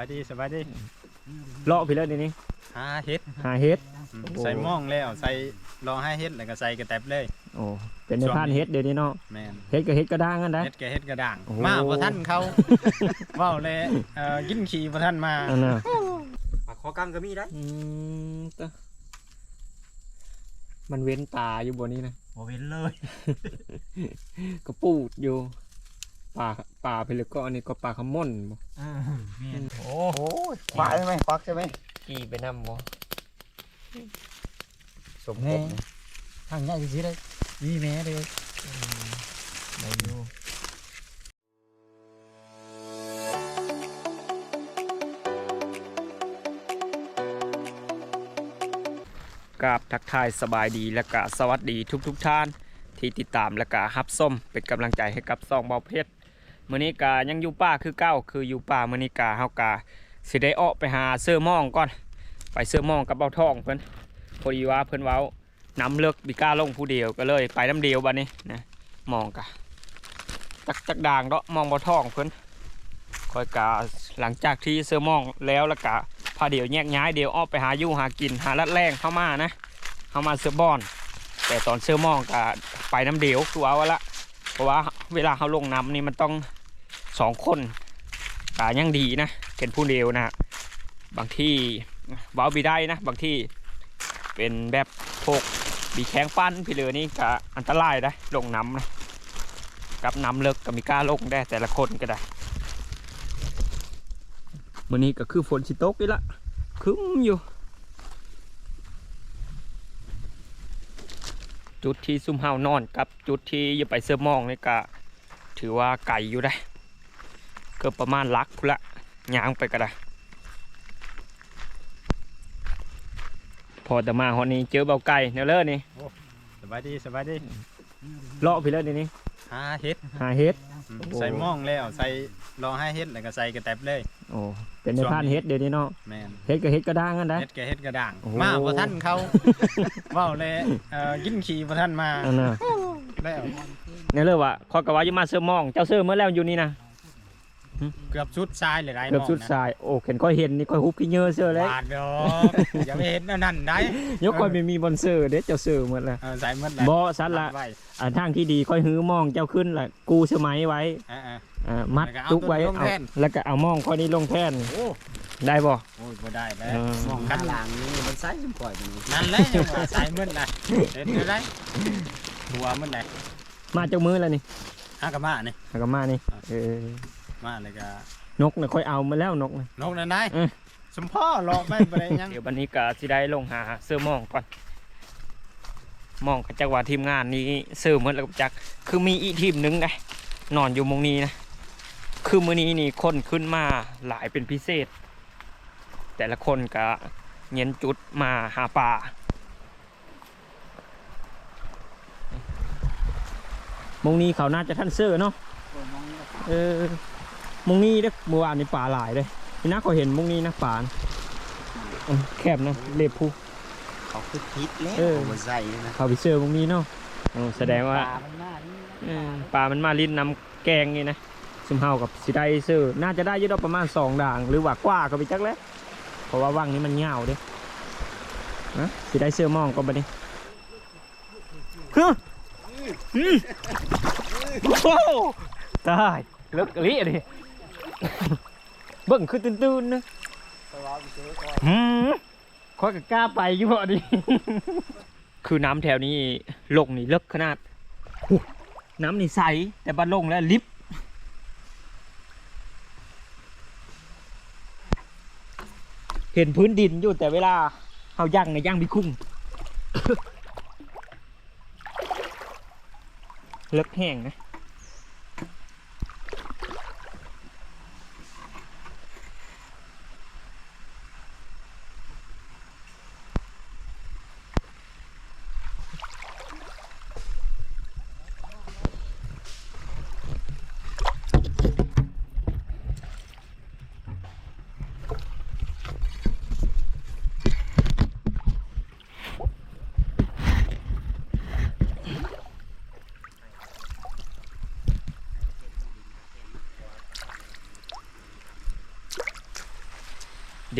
บายดีสบายดีเลาะพี่เลยเดี๋ยวนี้หาเฮ็ดหาเฮ็ดอืมโอ้ ใส่หม่องแล้วใส่รอให้เฮ็ดแล้วก็ใส่กระแตบเลยโอ้เป็นในพานเฮ็ดเดี๋ยวนี้เนาะแม่นเฮ็ดก็เฮ็ดกระด้างกันได้เฮ็ดแกเฮ็ดกระด่างโอ้ มาบ่ทันเขา เว้าเลยเอ่อกินขี้บ่ทันมาอันน่ะปากคอกำก็มีได้อืมตะมันเว้นตาอยู่บนนี้นะบ่เว้นเลยก็ปูดอยู่ ป่าป่าไปเลยก็อันนี้ก็ป่าขม่อนบ่แม่นโอ้โอ้ยควักใช่ไหมควักใช่ไหมขี่ไปนำบ่สมคบทางง่ายสิเลยมีแม่เด้อได้อยู่กราบทักทายสบายดีและกะสวัสดีทุกทุกๆท่าน ที่ติดตามและกะฮับส้มเป็นกำลังใจให้กับซองเบาเพชร มื้อนี้กะยังอยู่ป่าคือเก้าคืออยู่ป่ามื้อนี้กะเฮากะสิได้ออกไปหาเสื้อมองก่อน ไปเสื้อมองกับเบาทองเพิ่นพอดีว่าเพิ่นเว้าน้ำเลิกบิก้าลงผู้เดียวก็เลย ไปน้ำเดียวบัดนี้นะมองกะจักจักด่างเนาะมองเบาทองเพิ่นคอยกะหลังจากที่เสื้อมองแล้วล้วกะพาเดียวแยกย้ายเดียวออกไปหายู่หากินหาลัดแรงเข้ามานะเข้ามาเสื้อบอน แต่ตอนเสื้อมองกะไปน้ำเดียวคือเอาละเพราะว่าเวลาเขาลงน้ำนี่มันต้อง สองคนกะยังดีนะเป็นผู้เดียวนะบางที่ว้าบีได้นะ บางที่เป็นแบบพวกบีแข้งปั้นพี่เหลือนี่ก็อันตรายนะลงน้ำนะกับน้ำเลิกก็มีกล้าลงได้แต่ละคนก็ได้วันนี้ก็คือฝนสิตกนี่ละคึ้มอยู่จุดที่ซุ่มเฮานอนกับจุดที่อย่ไปเสื้อมองนี่ก็ถือว่าไก่อยู่ได้ กือบประมาณลักพุนละย่างไปก็ได้พอแต่มาหอนี้เจอเบาไก่เนวเลอร์นี่สบายดีสบายดีเลาะพี่เลยเดี๋ยวนี้หาเฮ็ดหาเฮ็ดอืมโอ้ใส่หม่องแล้วใส่รอให้เฮ็ดแล้วก็ใส่กระแตบเลยโอ้เป็นในพานเฮ็ดเดี๋ยวนี้เนาะแม่นเฮ็ดก็เฮ็ดกระด้างกันได้เฮ็ดแกเฮ็ดกระด่างโอ้มาบ่ทันเขาเว้าเลยเอ่อกินขี้บ่ทันมาอันน่ะแล้วเนวเลอร์ว่าขอยกะว่าอยู่มาเสื้อมอง เจ้าเสื้อเมื่อแล้วอยู่นี่นะ เกือบสุดทรายเลยได้เกือบสุดหม้งนะสายโอ้เห็นค่อยเห็นนี่ค่อยฮุบขี้เหยอะเสื้อเลยบาดดอกอย่าไปเห็นอันนั่นได้ยกค่อยไม่มีบอนเสื้อเด็ดเจ้าเสื้อหมดเลยเออใส่หมดแล้วบ่สันละไว้อ่าทางที่ดีค่อยหื้อมองเจ้าขึ้นละกูเสื้อไหมไว้อ่าอ่ามัดแล้วก็เอาตุกไว้ตัวนี้ลงเอาแทนแล้วก็เอามองค่อยนี้ลงแทนๆโอ้ได้บ่โอ้ยบ่ได้แล้วเออมองข้ากันงหลังนี่มันไซส์สุ่มข่อยมันนั่นแหละยังว่าใส่หมดนะเห็นอยู่ได้หัวหมันได้มาเจ้ามือแล้วนี่หากะมานี่แล้วก็มานี่เออ มาเลยก็นกน่ะค่อยเอามาแล้วนกน่ะนกนั่นได้เออ สมพ่อหลอกแม่นบ่ได้ยังเดี๋ยววันนี้ก็สิได้ลงหาเสื้อหมองก่อนหมองกับจักว่าทีมงานนี้เสื้อเหมือนแล้วกับจัก คือมีอีกทีมหนึงไงนอนอยู่หมองนี้นะ คือมื้อนี้นี่คนขึ้นมาหลายเป็นพิเศษ แต่ละคนก็เน้นจุดมาหาปลาหมองนี้เขาน่าจะท่านเสื้อเนาะ เออห มองนี้เด้อเมื่อวานนี่ปลาหลายเลยนี่นะเขาเห็นหมองนี้นะปลาน่ะอืมแคบนะเล็บผู้เขาคือพิษแล้วเออมันใส่นะเขาไปเจอตรงนี้เนาะเออแสดงว่า ปลมันหน้านี่เออปลามันมาลิ้นนำแกงนี่นะซุมเฮากับสิได้ซื้อน่าจะได้อยี่ดอกประมาณสองด่าง หรือว่ากว่าก็ไปจักแล้วเพราะว่าว่างนี้มันเงาวเด้นะสิได้เสื้อหมองก็บัดนี้ฮึอืมโอ้โหตายเลิกกะลิอะดิ เบิ่งคือตื่นๆนะหืมข้อยก็กล้าไปอยู่บ่ดิ คือน้ำแถวนี้ลงนี่เลิกขนาดโอ้น้ำนี่ใสแต่บ้านลงแล้วลิฟเห็นพื้นดินอยู่แต่เวลาเขาย่างในย่างบิคุ้ง เลิกแห้งนะ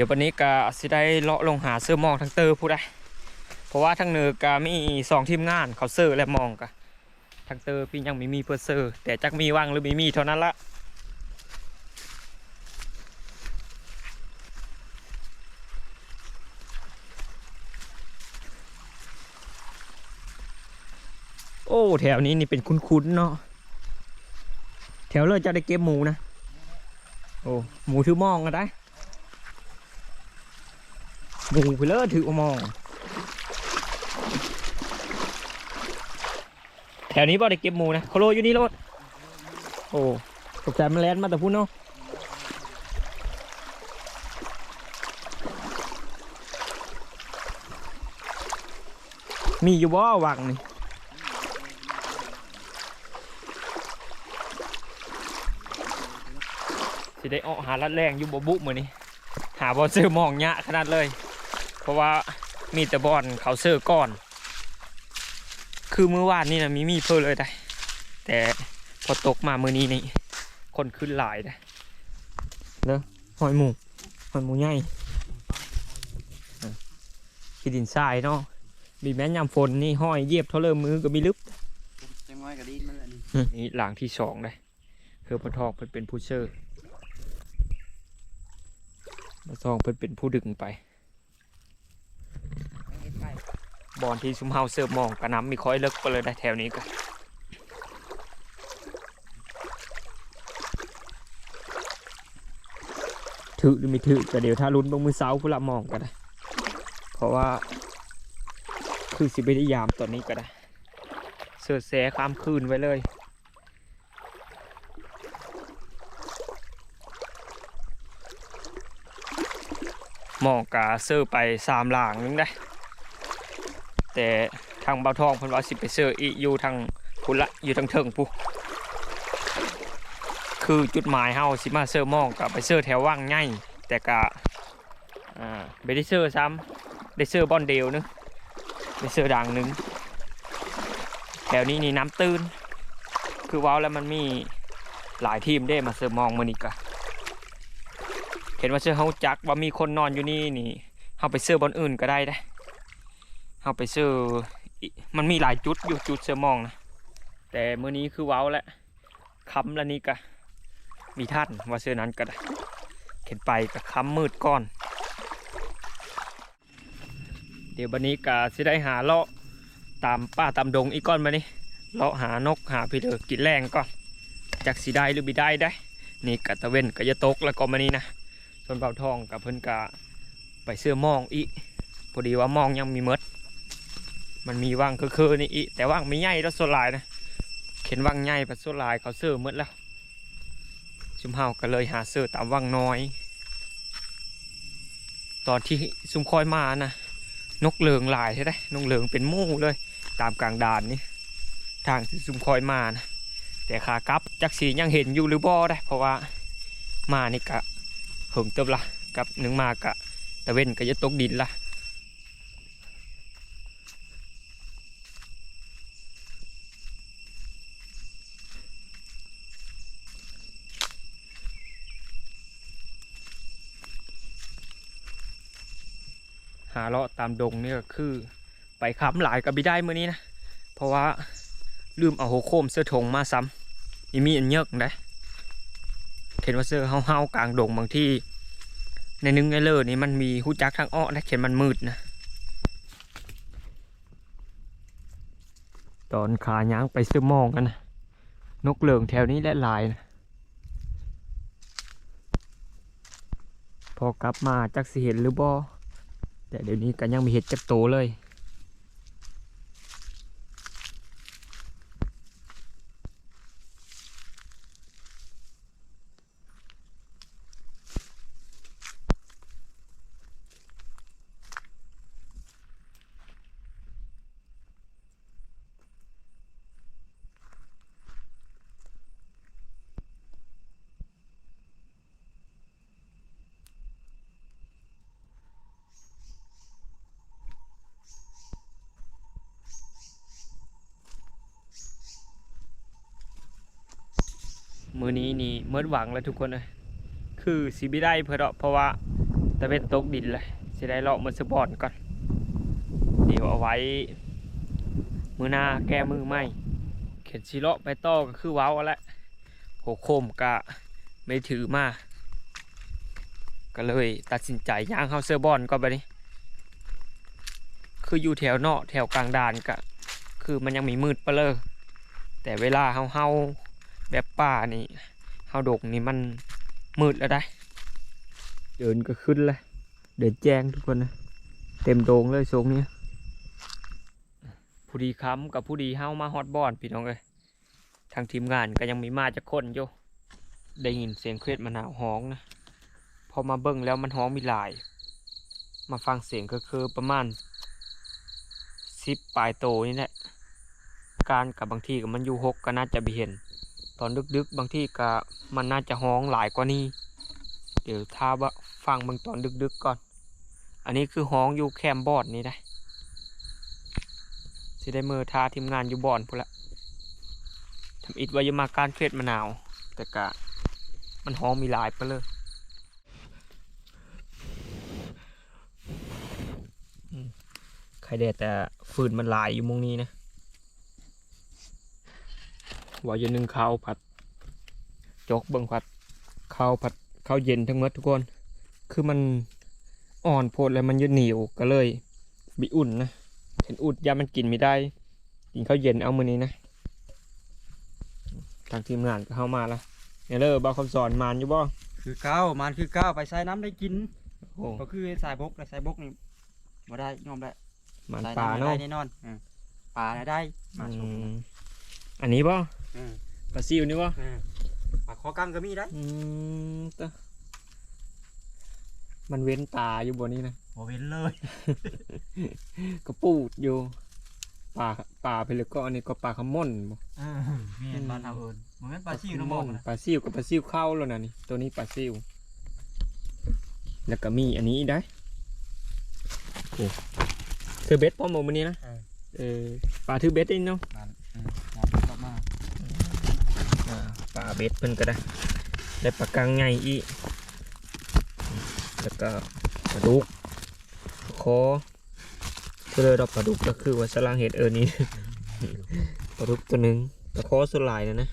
ดี๋ยววันนี้ก็สิได้เลาะลงหาเสื้อมองทั้งเตอร์ผู้ได้เพราะว่าทั้งเนือกามีสองทีมงานเขาเสื้อและมองกะทั้งเตอร์พี่ยังไม่มีเพื่อเสื้อแต่จักมีว่างหรือไม่มีเท่านั้นละโอ้แถวนี้นี่เป็นคุ้นๆเนาะแถวเลยจะได้เก็บหมูนะ โอ้หมูถือมองกันได้ หมูไปเลยถือเอามอง แถวนี้บ่ได้เก็บหมูนะเขาโลอยู่นี่รถโอ้ตกใจมันแลนมาแต่พูดเนาะมีอยู่บ่วังนี่สิได้ออกหาลัดแรงอยู่บ่บุมือนนี่หาบอลซื้อมองยะขนาดเลย ราะว่ามีแต่บอลเขาเซอร์ก่อน คือมือวานนี่นะมีมีเพิ่มเลยได้แต่พอตกมามือนี้นี่คนขึ้นหลายได้เนอะหอยหมูหอยหมูใหญ่อะขี้ดินทรายเนาะมีแม้นยามฝนนี่ห้อยเหยียบเท่าเริ่มมือก็มีลึกจังน้อยก็ดีมันอันนี้อืมนี่หลังที่สองเลยเพื่อปะทองเพิ่นเป็นผู้เชอร์ปะทองเพิ่นเป็นผู้ดึงไป บอลที่ซุมเฮาเสิร์ฟมองกระน้ำมีค่อยเลิกไปเลยได้แถวนี้ก็ถือหรือไม่ถือก็เดี๋ยวถ้าลุ้นบงมือเสาผู้ละมองก็ได้ เพราะว่า คือสิไปได้ยามตอนนี้ก็ได้ เสือแสข้ามคืนไว้เลย มองกาเซอร์ไปสามหลางนึงได้ แต่ทางเบาทองเพิ่นว่าสิไปเซอร์อีอยู่ทางพุนละอยู่ทางเทิงพุคือจุดหมายเฮาสิมาเซอร์มองกับไปเซอร์แถวว่างง่ายแต่กะอ่าไม่ได้เซอร์ซ้ำได้เซอร์บอลเดียวนึงได้เซอร์ด่างหนึงแถวนี้นี่น้ำตื้น คือว้าวแล้วมันมีหลายทีมได้มาเซอร์มองมือนี่กะเห็นว่าเสื้อเฮาจักว่ามีคนนอนอยู่นี่นี่เฮาไปเสื้อบอลอื่นก็ได้ได้ เฮาไปเสื้อมันมีหลายจุดอยู่จุดเสื้อมองนะแต่เมื้อนี้คือว้าวแล้วค้ำแล้วนี่กะมีท่านว่าเสื้อนั้นก็ได้เข็นไปกับค้ำมืดก่อน เดี๋ยววันนี้กะสิได้หาเลาะตามป้าตามดงอีกก้อนมานี่เลาะหานกหาพี่เถอกินแรงก่อนจากสีได้หรือบิได้ได้ นี่กะตะเวนกะจะตกแล้วก็มานี่นะส่วนเบาทองกับเพิ่นกะไปเสื้อมองอีพอดีว่ามองยังมีเมด มันมีว่างคือๆนี่อีแต่ว่างไม่ใหญ่แล้วส่วนลายนะเข็นว่างใหญ่ปัดส่วนลายเขาเสื้อเมดแล้วซุ่มเฮาก็เลยหาเสื้อตามว่างน้อย ตอนที่ซุ่มคอยมานะนกเหลืองลายใช่ไหมนกเหลืองเป็นมู่เลย ตามกลางด่านนี่ทางที่ซุ่มคอยมานะแต่ขากลับจักสียังเห็นอยู่หรือบ่ได้ เพราะว่ามานี่กะเหิงเติบละกับหนึ่งมากะตะเว้นก็จะตกดินละ เลาะตามดงนี่ก็คือ ไปค้ำหลายกับบิได้มื้อนี้นะ เพราะว่าลืมเอาโหโคมเสื้อถงมาซ้ำอีมีอันเยอะนะเห็นว่าเสื้อเฮาๆกลางดงบางที่ ในนึงไอเลอร์นี่มันมีหูจักทางอ้อนะเขียนมันมืดนะ ตอนขาย้างไปซื้อมองกันนะนกเหลืองแถวนี้และหลายนะพอกลับมาจักสิเห็นหรือบ่ แต่เดี๋ยวนี้ก็ยังมีเห็ดจักโตเลย มือนี้นี่เมื่อหวังแล้วทุกคนเลยคือสิบิได้เพื่อเพราะว่าตะเวนตกดินเลยสิได้เลาะมือสบอนก่อน เดี๋ยวเอาไว้ มือหน้าแก้มือไม่เข็นชิเลาะไปต่อก็คือว้าวแล้วหัวโคมกะไม่ถือมาก็เลยตัดสินใจย่างเข้าเสื้อบอลก่อนไปนี้ คืออยู่แถวเนาะแถวกลางดานกะ คือมันยังมีมืดเปเลยแต่เวลาเฮาเฮา แบบป่านี่เฮาดกนี่มันมืดแล้วได้ เดินก็ขึ้นเลยเดินแจ้งทุกคนนะ เต็มโดงเลยทรงเนี้ยผู้ดีค้ำกับผู้ดีเฮามาฮอตบอนพี่น้องเอ้ยทางทีมงานก็ยังมีมาจากคนอยู่ได้ยินเสียงเครียดมะนาวฮ้องนะพอมาเบิ่งแล้วมันฮ้องมีหลาย มาฟังเสียงก็คือประมาณสิบปลายโตนี่แหละการกับบางที่กับมันอยู่หกก็น่าจะไปเห็น ตอนดึกๆบางที่ก็มันน่าจะฮ้องหลายกว่านี้ เดี๋ยวถ้าว่าฟังบางตอนดึกๆก่อน อันนี้คือห้องอยู่แคมบอร์ดนี่ได้สิได้มือทาทีมงานอยู่บอนพุ่นละทำอิดไว้ยมาการเคล็ดมะนาว แต่กะมันห้องมีหลายไปเลยใครแดดแต่ฟืนมันหลายอยู่มุงนี้นะ ว่าอย่านึ่งข้าวผัด จกเบิ่งผัดข้าวผัดข้าวเย็นทั้งหมดทุกคน คือมันอ่อนโพดแล้วมันยืดเหนียวก็เลยบีอุ่นนะเห็นอุ่นยามันกินไม่ได้ กินข้าวเย็นเอามือนี้นะทางทีมงานก็เข้ามาแล้วเนี่ยเลยบอกคำสอนมานอยู่บ่คือเก้ามันคือเก้าไปใส่น้ำได้กินโอ้ก็คือสายบกแต่สายบกนี่บ่ได้ยอมได้มันใส่ปลาน้ำเนาะได้แน่นอนอืมปลาน่ะได้มาชอืมม อันนี้บ่อืมปลาซิวนี่บ่อืมปลาคอกังก็มีได้อืมตะมันเว้นตาอยู่บนนี้นะบ่เว้นเลย ก็ปูดอยู่ปลาปลาไปเลยก็อันนี้ก็ปลาขมอนบ่เออแม่นบ้านเราเอิ้นบ่แม่นปลาซิวน้ำมองนะปลาซิวกับปลาซิวเข้าแล้วนะนี่ตัวนี้ปลาซิวแล้วก็มีอันนี้อีกได้โอ้ถือเบ็ดป้อมหมมันนี้นะเออปลาถือเบ็ดเองเนาะ บ้านอืมบ้านต่อมา อ่าปลา เบ็ดเพิ่นก็ได้ ได้ปลากังไงอีกแล้วก็ปลาดุกปลาคอเพื่อดอกปลาดุกก็คือว่าสลางเห็ดเออนี่ปลาดุกตัวหนึ่งปลาคอสุดหลายนะนะ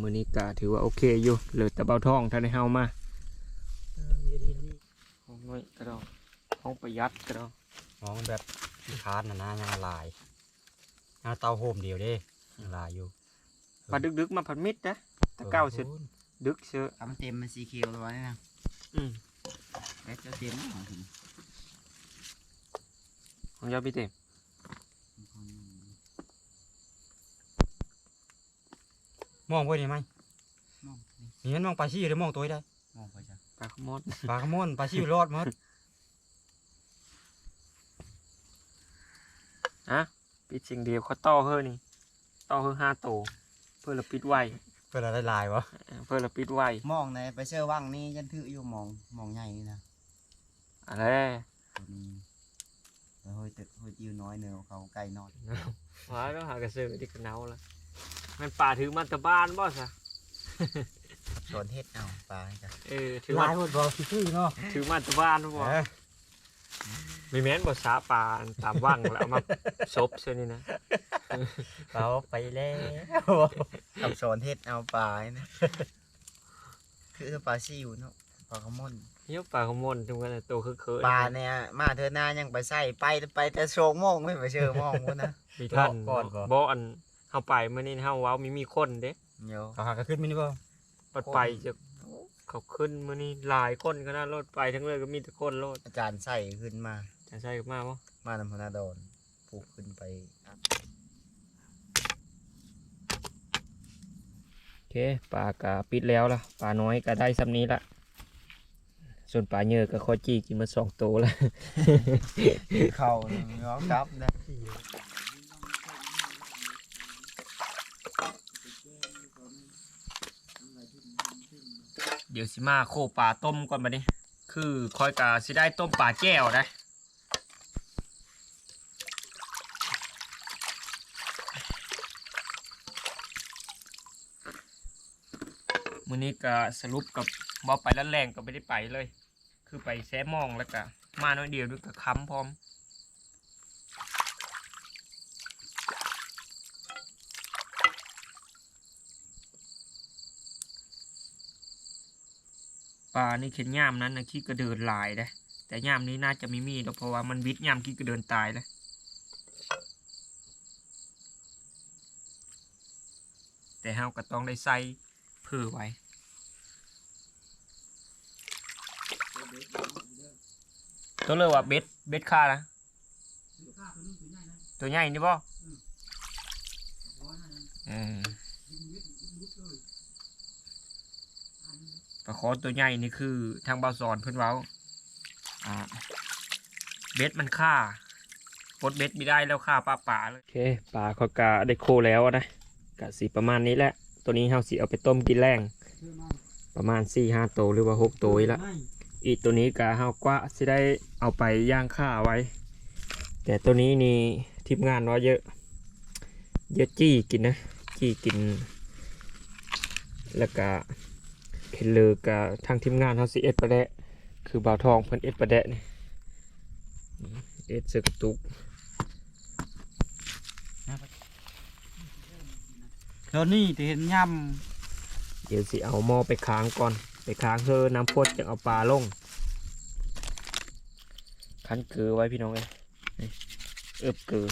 มือนี้กาถือว่าโอเคอยู่เหลือแต่เบาท้องท่านได้เฮามาห้องน้อยกระดองห้องประหยัดกระดองมองแบบคาดน่ะนะยังละลายงาเตาโฮมเดียวเด้ยังละลายอยู่ มาดึกๆมาผัดมิดนะตะเก้าเสร็จดึกเชื่อทำเต็มมันสีเขียวแล้วนี่นะอืมแบตจะเต็มของถึงของยาพี่เต็มมองไปได้ไหมมองนี่มันมองปลาซิวหรือมองตัวได้มองไปจ้ะปลาขมอดปลาขมอนปลาซิวรอดหมดปิดสิ่งเดียวเขาต่อเฮ้อนี่ต่อเฮ้อห้าโตว เพื่อเราปิดไว้เพื่ออะไรลายวะเออเพื่อเราปิดไว้มองในไปเชื่อว่างนี่ยันถืออยู่มองมองใหญ่นี่นะอะไรตัวนี้แล้วเฮ้ยตึกเฮ้ยอิวน้อยเนื้อเขาไก่นอนว้าแล้วหากระสือที่กระเนาละมันป่าถือมาแตะบ้านบ่สะสวนเฮ็ดเอาปลาให้จ้ะเออถือลามายหมดบอกซื่อๆเนาะถือมาแตะบ้านบ่เออไม่แม้นบ่สาป่าตามว่างแล้วเอามาซบเช่นนี้นะเราไปแล้วกับสวนเฮ็ดเอาปลาให้นะคือปลาซิวเนาะปลากระมอนเหี้ยปลาขมอนทุกคนน่ะโตคือเคยปลาเนี่ยมาเธอหน้ายังไปใส่ไปไปแต่โชงโมงไม่ไปเชื่อโมองพุ่นนะมีท่านก่อนบ่บ่อันเฮาไปมื้อนี้เฮาเว้ามีมีคนเด้เดี๋ยวเขาหากระขึ้นมินิบ่ปัดไปจะ เขาขึ้นมื้อนี้หลายคนก็น่ารถไปทั้งเลยก็มีแต่คนรถอาจารย์ใส่ขึ้นมาจะใช่กับมาบ่มานำพนาดอนผูกขึ้นไปโอเคปลากะปิดแล้วล่ะปลาน้อยก็ได้ซ้ำนี้ละส่วนปลาเยอะก็คอยจี้กินมาสองโตวแล้ว เข่าน้องกับนะ เดี๋ยวสิมาโคปลาต้มก่อนบัดนี้คือคอยกะสิได้ต้มปลาแก้วนะมื้อนี้ก็สรุปกับบ่ไปแล้วแรงก็ไม่ได้ไปเลย คือไปแซมองแล้วก็มาน้อยเดียวด้วยกับค้ำพร้อม ปลานี่เข็นย่ามนั้นนะขี้กระเดินลายนะแต่ย่ามนี้น่าจะไม่มีหรอกเพราะว่ามันวิทย่ามขี้กระเดินตายแล้วแต่เฮาก็ต้องได้ใส่เพื่อไว้ตัวเลือว่าเบ็ดเบ็ดค่านะตัวใหญ่นี่บ่อืม ปลาคอตัวใหญ่นี่คือทางบาสอนเพิ่อนเว้าเบ็ดมันค่าปลดเบ็ดไม่ได้แล้วค่าปลาป่าเลยโอเคปลาขากะได้โคแล้วนะกะสีประมาณนี้แหละ ตัวนี้เฮาสิเอาไปต้มกินแรงประมาณ4 5โตวหรือว่า6โตวอีละอีกตัวนี้กะเฮากว่าสิได้เอาไปย่างข้าไว้ แต่ตัวนี้นี่ทีมงานว่าเยอะ เยอะจี้กินนะ จี้กิน แล้วก็ เห็นเลยกับทางทีมงานเขาสิเอ็ดประแดะคือบ่าวทองเพิ่นเอ็ดประแดะนี่เอ็ดเสือกระตุกตอนนี้ที่เห็นย่เดี๋ยวสิเอาหม้อไปค้างก่อน ไปค้างเพื่อน้ำพดจะเอาปลาลงคั้นเกลือไว้พี่น้องเลยนี่เอิบเกลือ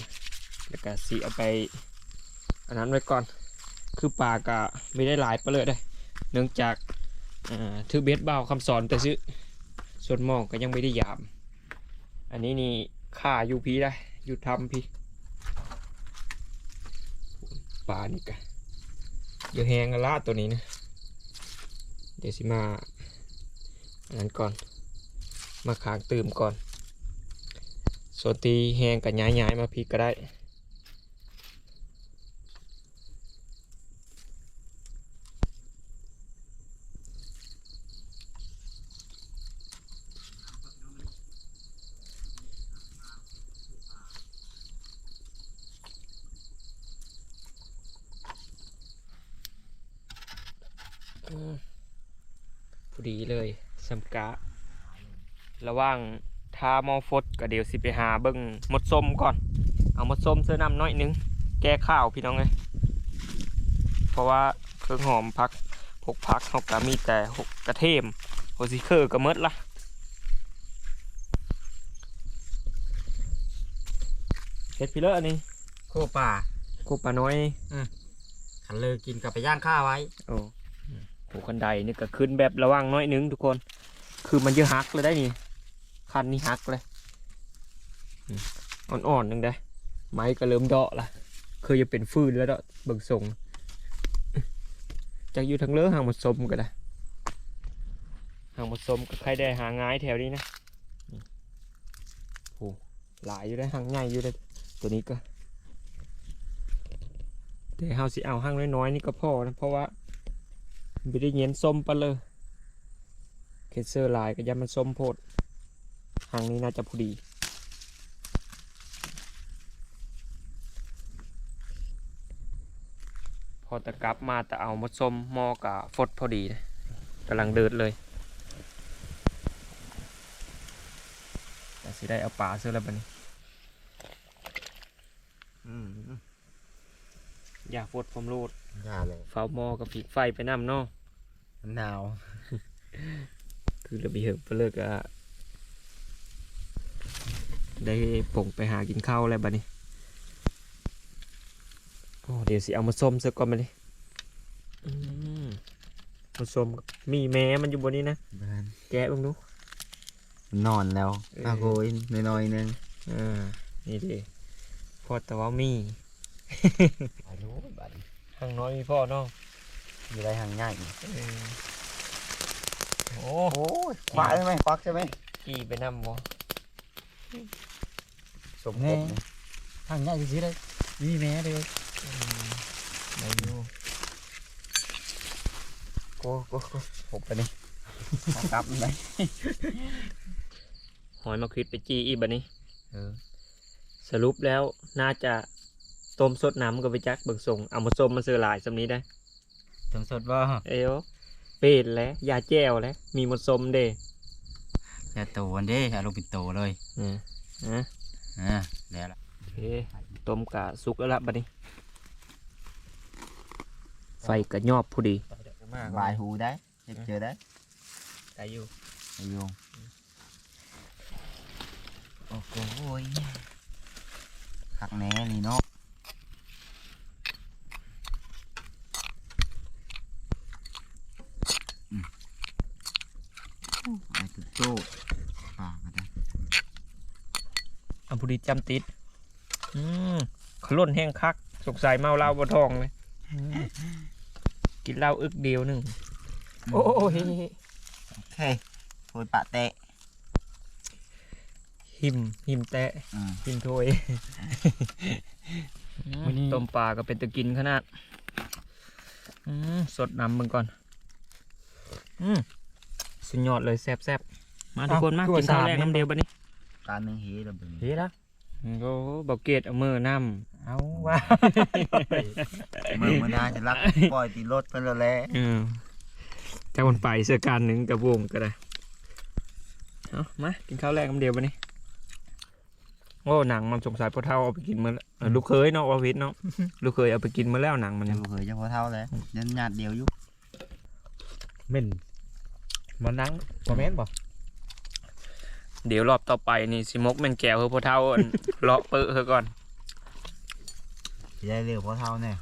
แล้วก็สิเอาไปอันนั้นไว้ก่อน คือปลากะไม่ได้หลายปลาเลยได้ เนื่องจาก อ่าถือเบสเบาคำสอนแต่ซื้อส่วนหมองก็ยังไม่ได้หยาม อันนี้นี่ค่าอยู่พี่ได้อยู่ทำพี่ปลานี่กะเยอะแหงกันละตัวนี้นะ เดี๋ยวสิมาอันนั้นก่อน มาค้างตื่มก่อนส่วนตีแหงกับย้ายย้ายๆมาพีก็ได้ อืมพอ ดีเลยสัมกะ ระหว่างทาหมอฟดก็เดี๋ยวสิไปหาเบิ้งหมดส้มก่อน เอาหมดส้มเสื้อน้ำน้อยหนึง แก้ข้าวพี่น้องเลยเพราะว่าเครื่องหอมพักพกพักเขาก็มีแต่หกกระเทียมโฮซิเคอร์ก็หมดละเฮ็ดพี่เลอะอันนี้ำโคป่ากูปลาน้อยขันเลยกินกับไปย่างข้าไว้โอ้ โหคันไดนี่ก็ขึ้นแบบระวังน้อยหนึงทุกคน คือมันเยอะฮักเลยได้นี่ คันนี้ฮักเลย อ่อนๆหนึงได้ ไม้ก็เริ่มเดาะละคือจะเป็นฟืนแล้วเดาะเบิ่งทรงจากอยู่ทางเลือห่างหมดสมก็ได้ห่างหมดสมก็ใครได้หาง่ายแถวนี้นะโอ้หลายอยู่ได้ห่างใหญ่อยู่เลยตัวนี้ก็แต่เฮาสิเอาห้างน้อยๆนี่ก็พอนะเพราะว่า ไม่ได้เย็นส้มปะเลยเคเซอร์ลายก็ยันมันส้มโพดหางนี้น่าจะพอดี พอตะกลับมาแต่เอามดส้มหมอกับฟดพอดีนะกำลังเดิดเลยแต่สิได้เอาปลาเสื้อแล้วบัดนี้อืมอยากฟดผมโลด อย่าเลยเฝ้าหมอกับผีไฟไปน้ำเนาะมันหนาวคือระเบียบไปเลิกอะได้ผงไปหากินข้าวอะไรบ้านี้โอ้เดี๋ยวสิเอามาส้มซะก่อนมาดิอืมมาส้มมีแม้มันอยู่บนนี้นะบ้านแกะบ้างดูมันนอนแล้วเอออาโกยน้อยๆหนึงอ่านี่ดิพอแต่ว่ามีไปรู้บัดนี้ข้างน้อยมีพ่อเนาะมีอะไรห่างง่ายอีกเออโอ้โอ้ยควักใช่ไหมควักใช่ไหมกี่ไปนำบ่สมครบนี่ทางง่ายสิเลยมีแม่เลยอืมได้อยู่โก้โก้โก้ผมไปนี่เอากลับมันไปหอยมาควิดไปจีอีบันนี้เออสรุปแล้วน่าจะ ต้มสดน้ำกับไปจักเบิกส่งเอามาส้มมาเสือหลายสำนี้ได้ถึงสดว่าเอวเป็ดแล้วยาแจ้วแล้วมีหมดส้มเด้จะโตวันเด้เอาลงเป็นโตเลยอืมอะอ่าแล้วล่ะโอเคต้มกะสุกแล้วละบัดนี้ ไฟกะยอบพอดีบายหูได้เห็ดเจอได้ได้อยู่ไอ้โยงโอ้โหยคักแหน่นี่เนาะอืมโอ้ไอ้ตุ๊โต้ปากกันได้ ดีจำติด อืมขลุ่นแห้งคัก สงสัยเมาเหล้าบนทองเลยกินเหล้าอึกเดียวหนึ่ง โอ้ยโอเคโพยปะเตะ หิมหิมแตะอืม หิมถ้วยต้มปลาก็เป็นตะกินขนาด อืมสดน้ำมึงก่อน อืมสุดยอดเลยแซ่บๆมาทุกคนมากินข้าวแรกน้ำเดียวบัดนี้ตารหนึ่งเฮแล้วเป็นเฮ้ยละ โอ้บอกเกตเอามือน้ำเอาว่ามือมันน่าจะรักปล่อยตีรถเพิ่นแล้วแหละเออเจ้าคนไปเสื้อการหนึ่งกับวงก็ได้เอามากินข้าวแรกน้ำเดียวบัดนี้โอ้หนังมันสงสัยพ่อเท่าเอาไปกินมาแล้วเออลูกเคยเนาะวาวิทย์เนาะลูกเคยเอาไปกินมาแล้วหนังมันยัยังงเคยจะพอเท่าเลยยันหยาดเดียวอยู่เหม็นมันนังบ่แม่นบ่ เดี๋ยวรอบต่อไปนี่สิมกแม่นแก้วเฮอพ่อเท่าอันเลาะเปอะเฮอก่อนสิได้เร็วพอเท่าแน่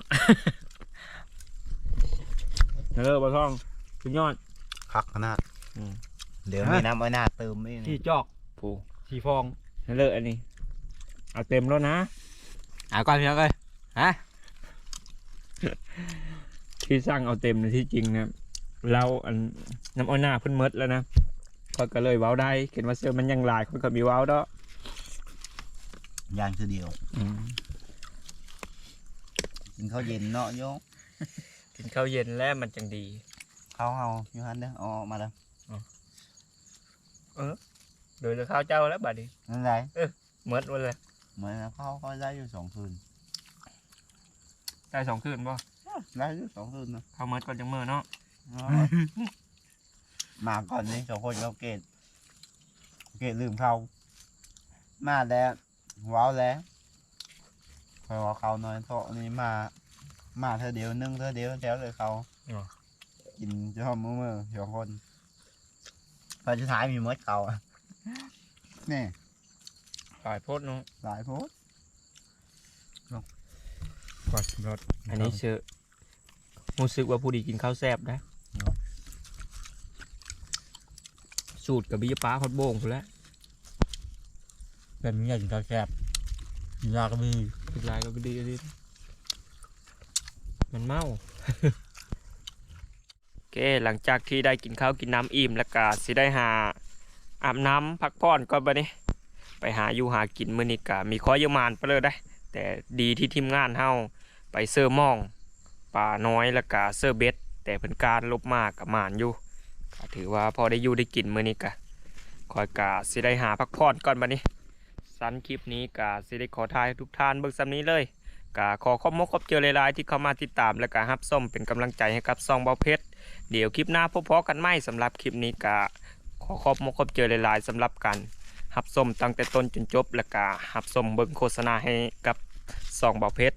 เออพ่อท่องสุดยอด คักขนาดอืม เดี๋ยวมีน้ำเอาหน้าเติมไม่ที่นี่จอกผูที่ฟองนั่นเลยอันนี้เอาเต็มแล้วนะเอาก่อนพี่น้องเอ้ยฮะที่สร้างเอาเต็มในะที่จริงนะเราอันน้ำอ้อยหน้าเพิ่นเมดแล้วนะ ก็ก็เลยเว้าได้เห็นว่าเสื้อมันยังหลายคนก็มีเว้าเด้อยางคือเดียวอืมกินข้าวเย็นเนาะโยงกินข้าวเย็นแล้วมันจังดีข้าวเฮาอยู่หันเด้อเอาออกมาแล้วโดยเหลือข้าวเจ้าแล้วบัดนี้นั่นไรเมดวันเลยเหมือนข้าวเขาได้อยู่สองคืนได้สองคืนป่ะได้อยู่สองคืนนะข้าวเมดก่อนจังเมื่อเนาะ มาก่อนนี่สองคนเขาเกตเกตลืมเขามาแล้วว้าวแล้วคอยว่าเขาน้อยเท่านี้มา มาเธอเดียวนึ่งเธอเดียวแล้วเลยเขากินจะหอมมือมือสองคนพอสุดท้ายมีมดเขาอะนี่หลายโพดเนาะหลายโพสก่อนรถอันนี้เชื่อรู้สึกว่าผู้ดีกินข้าวแซ่บนะ สูตรกับบิยป้าฮอดโบงพุ่นแหล้วเป็นมีอย่างแซ่บยากมีอีกลายก็บ่ดีสิมันเมาโอเคหลังจากที่ได้กินข้าวกินน้ำอิ่มแล้วก็สิได้หาอาบน้ำพักผ่อนก่อนบัดนี้ไปหาอยู่หากินมื้อนี้ก็มีข้อเยอะมานไปเลยได้ แต่ดีที่ทีมงานเฮาไปเซอร์มองป่าน้อยแล้วก็เซอร์เบ็ดแต่เพิ่นการลบมากกับมานอยู่ ก็ถือว่าพอได้อยู่ได้กินมื้อนี้ก็คอยกะสิได้หาพักผ่อนก่อนบัดนี้สันคลิปนี้กะสิได้ขอทายทุกท่านเบิ่งซ้ำนี้เลยกะขอขอบมกขอบเจอหลายๆที่เข้ามาติดตามและกะรับส้มเป็นกำลังใจให้กับซองเบาเพชรเดี๋ยวคลิปหน้าพบพอกันใหมสำหรับคลิปนี้กะขอขอบมกขอบเจอหลายๆสำหรับกันรับส้มตั้งแต่ต้นจนจบและกะรับส้มเบิ่งโฆษณาให้กับซองเบาเพชร